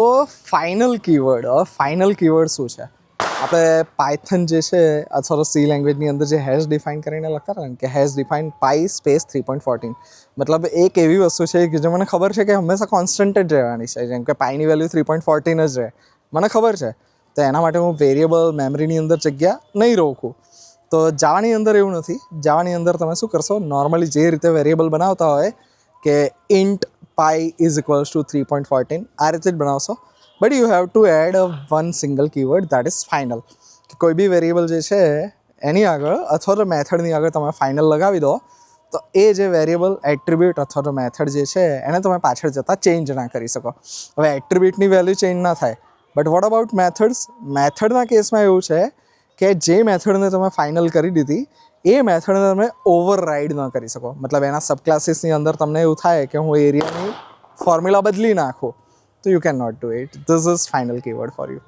તો final keyword final keyword શું છે? આપણે પાયથન જે છે, અથવા સી લેંગ્વેજની અંદર જે હેઝ ડિફાઇન કરીને લખતા ને, કે has define pi space three point fourteen મતલબ એક એવી વસ્તુ છે કે જે મને ખબર છે કે હંમેશા કોન્સ્ટન્ટ જ રહેવાની છે. જેમ કે પાઈની વેલ્યુ થ્રી પોઈન્ટ ફોર્ટીન જ રહે. મને ખબર છે. તો એના માટે હું વેરિયેબલ મેમરીની અંદર જગ્યા નહીં રોકું. તો જાવાની અંદર એવું નથી. જાવાની અંદર તમે શું કરશો? નોર્મલી જે રીતે વેરિયેબલ બનાવતા હોય, કે int pi is equals to three point fourteen આ રીતે જ બનાવશો. But you have to add a one single keyword that is final કોઈ બી વેરિયેબલ જે છે, એની આગળ અથવા તો મેથડની આગળ તમે ફાઇનલ લગાવી દો, તો એ જે વેરિયેબલ એટ્રીબ્યુટ અથવા તો મેથડ જે છે, એને તમે પાછળ જતાં ચેન્જ ના કરી શકો. હવે એટ્રીબ્યુટની વેલ્યુ ચેન્જ ના થાય. બટ વોટ અબાઉટ મેથડ્સ મેથડના કેસમાં એવું છે કે જે મેથડને તમે ફાઇનલ કરી દીધી, એ મેથડને તમે ઓવર રાઇડ ન કરી શકો. મતલબ એના સબ ક્લાસીસની અંદર તમને એવું થાય કે હું એરિયાની ફોર્મ્યુલા બદલી નાખું, તો you can not do it this is final keyword for you